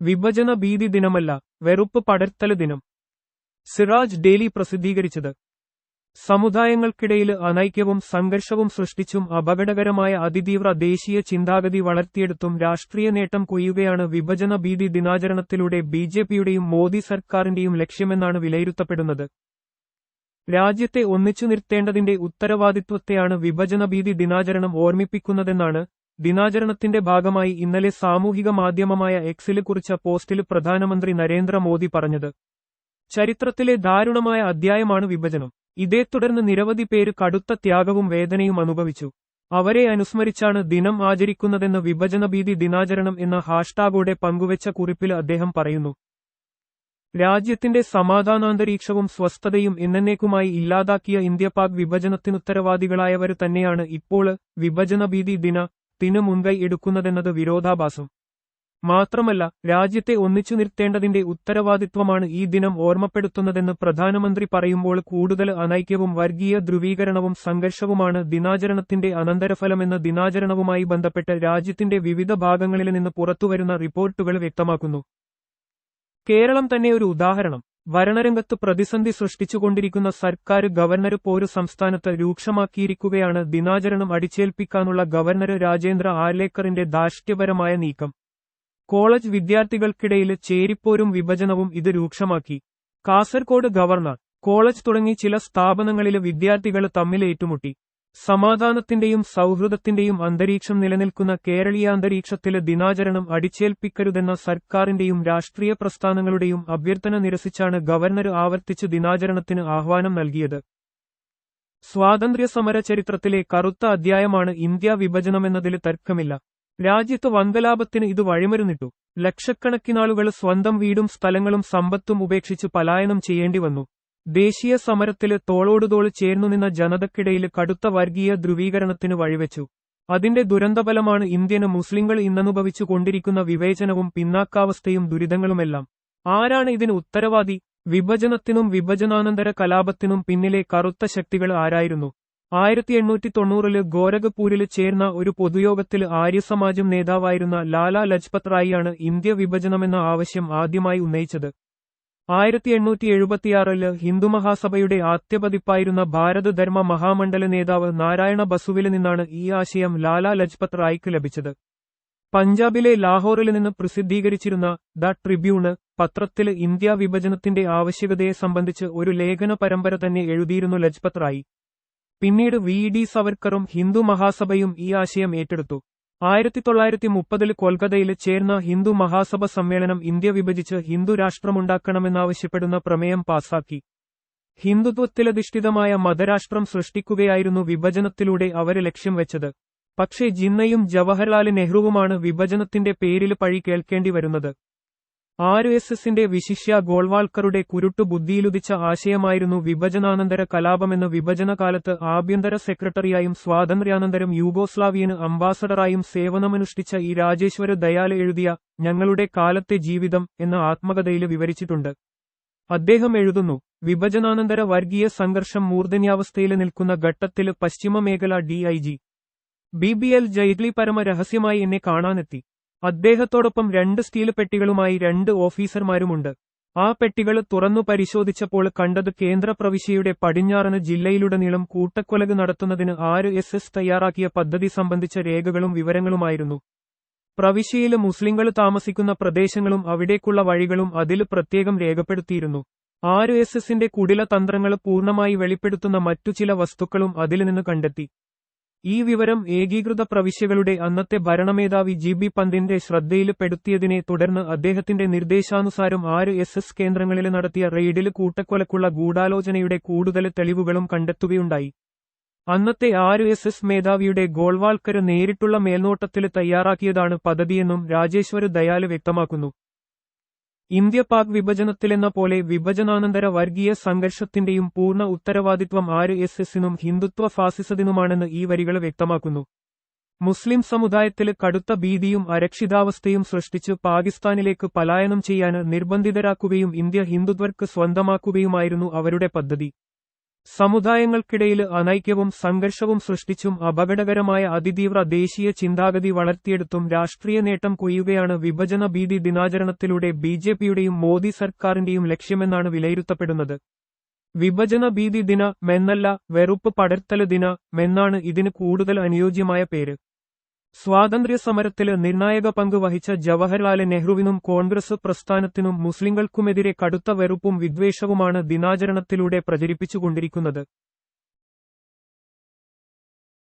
വിഭജന ഭീതി ദിനമല്ല വെറുപ്പ് പടർത്തല ദിനം സിറാജ് ഡെയിലി പ്രസിദ്ധീകരിച്ചത്. സമുദായങ്ങൾക്കിടയിൽ അനൈക്യവും സംഘർഷവും സൃഷ്ടിച്ചും അപകടകരമായ അതിതീവ്ര ദേശീയ ചിന്താഗതി വളർത്തിയെടുത്തും രാഷ്ട്രീയ നേട്ടം കൊയ്യുകയാണ് വിഭജന ഭീതി ദിനാചരണത്തിലൂടെ ബിജെപിയുടെയും മോദി സർക്കാരിന്റെയും ലക്ഷ്യമെന്നാണ് വിലയിരുത്തപ്പെടുന്നത്. രാജ്യത്തെ ഒന്നിച്ചു നിർത്തേണ്ടതിന്റെ ഉത്തരവാദിത്വത്തെയാണ് വിഭജന ഭീതി ദിനാചരണം ഓർമ്മിപ്പിക്കുന്നതെന്നാണ് ദിനാചരണത്തിന്റെ ഭാഗമായി ഇന്നലെ സാമൂഹിക മാധ്യമമായ എക്സിൽ കുറിച്ച പോസ്റ്റിൽ പ്രധാനമന്ത്രി നരേന്ദ്രമോദി പറഞ്ഞത് ചരിത്രത്തിലെ ദാരുണമായ അധ്യായമാണ് വിഭജനം. ഇതേ തുടർന്ന് നിരവധി പേര് കടുത്ത ത്യാഗവും വേദനയും അനുഭവിച്ചു. അവരെ അനുസ്മരിച്ചാണ് ദിനം ആചരിക്കുന്നതെന്ന് വിഭജനഭീതി ദിനാചരണം എന്ന ഹാഷ്ടാഗോടെ പങ്കുവച്ച കുറിപ്പിൽ അദ്ദേഹം പറയുന്നു. രാജ്യത്തിന്റെ സമാധാനാന്തരീക്ഷവും സ്വസ്ഥതയും എന്നേക്കുമായി ഇല്ലാതാക്കിയ ഇന്ത്യ പാക് വിഭജനത്തിനുത്തരവാദികളായവർ തന്നെയാണ് ഇപ്പോൾ വിഭജനഭീതി ദിന ത്തിന് മുൻകൈ എടുക്കുന്നതെന്നത് വിരോധാഭാസം. മാത്രമല്ല രാജ്യത്തെ ഒന്നിച്ചു നിർത്തേണ്ടതിന്റെ ഉത്തരവാദിത്വമാണ് ഈ ദിനം ഓർമ്മപ്പെടുത്തുന്നതെന്ന് പ്രധാനമന്ത്രി പറയുമ്പോൾ കൂടുതൽ അനൈക്യവും വർഗീയ ധ്രുവീകരണവും സംഘർഷവുമാണ് ദിനാചരണത്തിന്റെ അനന്തരഫലമെന്ന് ദിനാചരണവുമായി ബന്ധപ്പെട്ട് രാജ്യത്തിന്റെ വിവിധ ഭാഗങ്ങളിൽ നിന്ന് പുറത്തുവരുന്ന റിപ്പോർട്ടുകൾ വ്യക്തമാക്കുന്നു. കേരളം തന്നെ ഒരു ഉദാഹരണം. ഭരണരംഗത്ത് പ്രതിസന്ധി സൃഷ്ടിച്ചുകൊണ്ടിരിക്കുന്ന സർക്കാർ ഗവർണർ പോരു സംസ്ഥാനത്ത് രൂക്ഷമാക്കിയിരിക്കുകയാണ് ദിനാചരണം അടിച്ചേൽപ്പിക്കാനുള്ള ഗവർണർ രാജേന്ദ്ര ആലേക്കറിന്റെ ധാർഷ്ട്യപരമായ നീക്കം. കോളേജ് വിദ്യാർത്ഥികൾക്കിടയിൽ ചേരിപ്പോരും വിഭജനവും ഇത് രൂക്ഷമാക്കി. കാസർകോട് ഗവർണർ കോളേജ് തുടങ്ങി ചില സ്ഥാപനങ്ങളിലെ വിദ്യാർത്ഥികൾ തമ്മിൽ ഏറ്റുമുട്ടി. സമാധാനത്തിന്റെയും സൗഹൃദത്തിന്റെയും അന്തരീക്ഷം നിലനിൽക്കുന്ന കേരളീയാന്തരീക്ഷത്തിലെ ദിനാചരണം അടിച്ചേൽപ്പിക്കരുതെന്ന സർക്കാരിന്റെയും രാഷ്ട്രീയ പ്രസ്ഥാനങ്ങളുടെയും അഭ്യർത്ഥന നിരസിച്ചാണ് ഗവർണർ ആവർത്തിച്ച് ദിനാചരണത്തിന് ആഹ്വാനം നൽകിയത്. സ്വാതന്ത്ര്യ സമര ചരിത്രത്തിലെ കറുത്ത അധ്യായമാണ് ഇന്ത്യ വിഭജനമെന്നതിൽ തർക്കമില്ല. രാജ്യത്ത് വൻകലാപത്തിന് ഇത് വഴിമരുന്നിട്ടു. ലക്ഷക്കണക്കിനാളുകൾ സ്വന്തം വീടും സ്ഥലങ്ങളും സമ്പത്തും ഉപേക്ഷിച്ച് പലായനം ചെയ്യേണ്ടി വന്നു. ദേശീയ സമരത്തിൽ തോളോടുതോൾ ചേർന്നുനിന്ന ജനതക്കിടയിൽ കടുത്ത വർഗീയ ധ്രുവീകരണത്തിന് വഴിവെച്ചു. അതിന്റെ ദുരന്തഫലമാണ് ഇന്ത്യന് മുസ്ലിങ്ങൾ ഇന്നനുഭവിച്ചു കൊണ്ടിരിക്കുന്ന വിവേചനവും പിന്നാക്കാവസ്ഥയും ദുരിതങ്ങളുമെല്ലാം. ആരാണ് ഇതിന് ഉത്തരവാദി? വിഭജനത്തിനും വിഭജനാനന്തര കലാപത്തിനും പിന്നിലെ കറുത്ത ശക്തികൾ ആരായിരുന്നു? ആയിരത്തി എണ്ണൂറ്റി തൊണ്ണൂറിൽ ഗോരഖപൂരിൽ ചേർന്ന ഒരു പൊതുയോഗത്തിൽ ആര്യസമാജം നേതാവായിരുന്ന ലാലാ ലജ്പത് റായിയാണ് ഇന്ത്യ വിഭജനമെന്ന ആവശ്യം ആദ്യമായി ഉന്നയിച്ചത്. ആയിരത്തി എണ്ണൂറ്റി എഴുപത്തിയാറിൽ ഹിന്ദുമഹാസഭയുടെ ആദ്യപതിപ്പായിരുന്ന ഭാരതധർമ്മ മഹാമണ്ഡല നേതാവ് നാരായണ ബസുവിൽ നിന്നാണ് ഈ ആശയം ലാലാ ലജ്പത് റായ്ക്ക് ലഭിച്ചത്. പഞ്ചാബിലെ ലാഹോറിൽ നിന്ന് പ്രസിദ്ധീകരിച്ചിരുന്ന ദ ട്രിബ്യൂണ് പത്രത്തിൽ ഇന്ത്യ വിഭജനത്തിന്റെ ആവശ്യകതയെ സംബന്ധിച്ച് ഒരു ലേഖന പരമ്പര തന്നെ എഴുതിയിരുന്നു ലജ്പത് റായി. പിന്നീട് വി ഡി സവർക്കറും ഹിന്ദു മഹാസഭയും ഈ ആശയം ഏറ്റെടുത്തു. ആയിരത്തി തൊള്ളായിരത്തി മുപ്പതിൽ കൊൽക്കത്തയിൽ ചേർന്ന ഹിന്ദു മഹാസഭ സമ്മേളനം ഇന്ത്യ വിഭജിച്ച് ഹിന്ദു രാഷ്ട്രമുണ്ടാക്കണമെന്നാവശ്യപ്പെടുന്ന പ്രമേയം പാസാക്കി. ഹിന്ദുത്വത്തിലധിഷ്ഠിതമായ മതരാഷ്ട്രം സൃഷ്ടിക്കുകയായിരുന്നു വിഭജനത്തിലൂടെ അവർ ലക്ഷ്യം വെച്ചത്. പക്ഷേ ജിന്നയും ജവഹർലാൽ നെഹ്റുവുമാണ് വിഭജനത്തിന്റെ പേരിൽ പഴി കേൾക്കേണ്ടി വരുന്നത്. ആർ എസ് എസിന്റെ വിശിഷ്യ ഗോൾവാൾക്കറുടെ കുരുട്ടു ബുദ്ധിയിലുദിച്ച ആശയമായിരുന്നു വിഭജനാനന്തര കലാപമെന്ന് വിഭജനകാലത്ത് ആഭ്യന്തര സെക്രട്ടറിയായും സ്വാതന്ത്ര്യാനന്തരം യൂഗോസ്ലാവിയന് അംബാസഡറായും സേവനമനുഷ്ഠിച്ച ഈ രാജേശ്വര ദയാല എഴുതിയ ഞങ്ങളുടെ കാലത്തെ ജീവിതം എന്ന ആത്മകഥയിൽ വിവരിച്ചിട്ടുണ്ട്. അദ്ദേഹം എഴുതുന്നു വിഭജനാനന്തര വർഗീയ സംഘർഷം മൂർധന്യാവസ്ഥയിൽ നിൽക്കുന്ന ഘട്ടത്തിൽ പശ്ചിമ മേഖല DIG B B L Jaitley പരമ രഹസ്യമായി എന്നെ കാണാനെത്തി. അദ്ദേഹത്തോടൊപ്പം രണ്ട് സ്റ്റീൽ പെട്ടികളുമായി രണ്ട് ഓഫീസർമാരുമുണ്ട്. ആ പെട്ടികൾ തുറന്നു പരിശോധിച്ചപ്പോൾ കണ്ടത് കേന്ദ്ര പ്രവിശ്യയുടെ പടിഞ്ഞാറന് ജില്ലയിലുടനീളം കൂട്ടക്കൊലക് നടത്തുന്നതിന് ആര് എസ് എസ് തയ്യാറാക്കിയ പദ്ധതി സംബന്ധിച്ച രേഖകളും വിവരങ്ങളുമായിരുന്നു. പ്രവിശ്യയിൽ മുസ്ലിങ്ങൾ താമസിക്കുന്ന പ്രദേശങ്ങളും അവിടേക്കുള്ള വഴികളും അതിൽ പ്രത്യേകം രേഖപ്പെടുത്തിയിരുന്നു. ആര് എസ് എസിന്റെ കുടില തന്ത്രങ്ങൾ പൂർണമായി വെളിപ്പെടുത്തുന്ന മറ്റു ചില വസ്തുക്കളും അതിൽ നിന്ന് കണ്ടെത്തി. ഈ വിവരം ഏകീകൃത പ്രവിശ്യകളുടെ അന്നത്തെ ഭരണമേധാവി ജി ബി പന്തിന്റെ ശ്രദ്ധയിൽപ്പെടുത്തിയതിനെ തുടർന്ന് അദ്ദേഹത്തിന്റെ നിർദ്ദേശാനുസാരം ആറ് എസ് എസ് കേന്ദ്രങ്ങളിൽ നടത്തിയ റെയ്ഡിൽ കൂട്ടക്കൊലക്കുള്ള ഗൂഢാലോചനയുടെ കൂടുതൽ തെളിവുകളും കണ്ടെത്തുകയുണ്ടായി. അന്നത്തെ ആറ് എസ് എസ് മേധാവിയുടെ ഗോൾവാൾക്കർ നേരിട്ടുള്ള മേൽനോട്ടത്തിൽ തയ്യാറാക്കിയതാണ് പദ്ധതിയെന്നും രാജേശ്വര ദയാൽ വ്യക്തമാക്കുന്നു. ഇന്ത്യ പാക് വിഭജനത്തിലെന്ന പോലെ വിഭജനാനന്തര വർഗീയ സംഘർഷത്തിന്റെയും പൂർണ ഉത്തരവാദിത്വം ആര് എസ് എസിനും ഹിന്ദുത്വ ഫാസിസത്തിനുമാണെന്ന് ഈ വരികൾ വ്യക്തമാക്കുന്നു. മുസ്ലിം സമുദായത്തിൽ കടുത്ത ഭീതിയും അരക്ഷിതാവസ്ഥയും സൃഷ്ടിച്ച് പാകിസ്ഥാനിലേക്ക് പലായനം ചെയ്യാൻ നിർബന്ധിതരാക്കുകയും ഇന്ത്യ ഹിന്ദുത്വർക്ക് സ്വന്തമാക്കുകയുമായിരുന്നു അവരുടെ പദ്ധതി. സമുദായങ്ങൾക്കിടയിൽ അനൈക്യവും സംഘർഷവും സൃഷ്ടിച്ചും അപകടകരമായ അതിതീവ്ര ദേശീയ ചിന്താഗതി വളർത്തിയെടുത്തും രാഷ്ട്രീയ നേട്ടം കൊയ്യുകയാണ് വിഭജന ഭീതി ദിനാചരണത്തിലൂടെ ബിജെപിയുടെയും മോദി സർക്കാരിന്റെയും ലക്ഷ്യമെന്നാണ് വിലയിരുത്തപ്പെടുന്നത്. വിഭജന ഭീതി ദിന മെന്നല്ല വെറുപ്പ് പടർത്തൽ ദിന മെന്നാണ് ഇതിന് കൂടുതൽ അനുയോജ്യമായ പേര്. സ്വാതന്ത്ര്യ സമരത്തിൽ നിർണായക പങ്ക് വഹിച്ച ജവഹർലാൽ നെഹ്റുവിനും കോൺഗ്രസ് പ്രസ്ഥാനത്തിനും മുസ്ലിങ്ങൾക്കുമെതിരെ കടുത്ത വെറുപ്പും വിദ്വേഷവുമാണ് ദിനാചരണത്തിലൂടെ പ്രചരിപ്പിച്ചുകൊണ്ടിരിക്കുന്നത്.